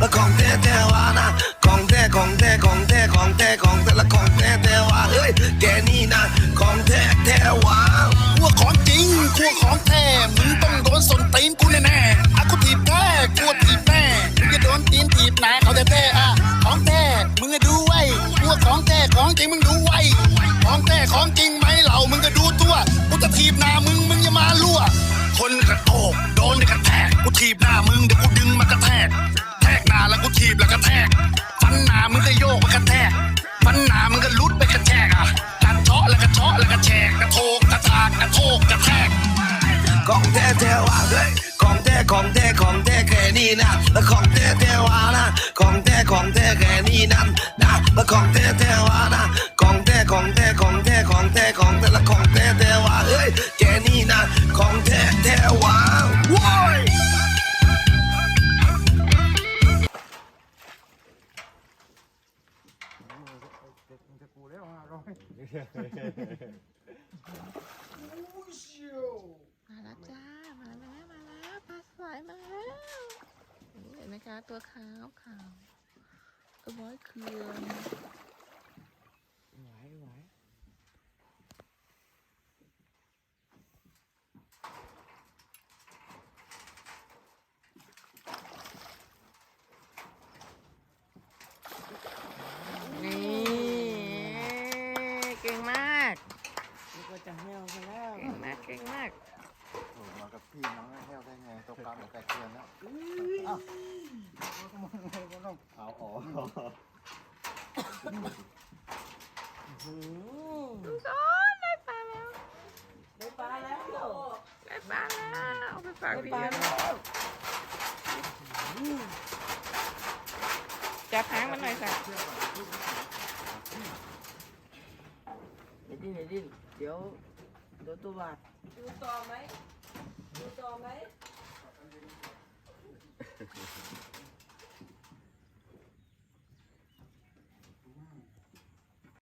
แล้วของแท้แท้วานะของแท้ของแท้ของแท้ของแท้ของแท้และของแท้แท้วาเฮ้ยแกนี่นะของแท้แท้วาขั้วของจริงขั้วของแท้มึงต้องโดนส้นตีนกูแน่ๆอะกูถีบแท้กูถีบแน่มึงจะโดนตีนถีบหนาเขาแท้ๆอะของแท้มึงก็ดูไว้ขั้วของแท้ของจริงมึงดูไว้ของแท้ของจริงไหมเหล่ามึงก็ดูตัวกูจะถีบหน้ามึงมึงอย่ามาลั่วคนกระโตกโดนกระแทกกูถีบหน้ามึงเดี๋ยวกูดึงมากระแทกแทกหนาแล้วกูถีบแล้วกระแทกฟันหนามึงก็โยกมากระแทกฟันหนามึงก็ลุดไปกระแทกอะกัดเชาะแล้วก็เชาะแล้วก็แฉกกระโทกกระทากกระโทกกระแทกของแท้แท้วาเฮ้ยของแท้ของแท้ของแท้แค่นี้นะแล้วของแท้แท้วานะของแท้ของแท้แค่นี้นั่นนะแล้วของแท้แท้วานะของแท้ของแท้ของแท้ของแท้ของแท้และของแท้แท้วาเฮ้ยแกนี่นะของ มาแล้วจ้า มาแล้วมาแล้วปลาสวายมาแล้วนี่เห็นไหมคะตัวขาวขาวตัวบอยเคืองนี่เก่งมาก นี่ ก็จะแห้วซะแล้ว เก่งมากเก่งมากโอ้มากับพี่น้องแห้วได้ไงตกปลาเหมือนแตกเตือนแล้วอ้าวเอาอ๋อลุงสอนได้ปลาแล้วได้ปลาแล้วได้ปลาแล้วเอาไปฝากได้พี่ปลาเลี้ยงแล้วจับหางมันหน่อยค่ะ อย่าดิ้ นอย่าดิ้นเดี๋ยวโดนตัวบาดดูต่อไหมดูต่อไหม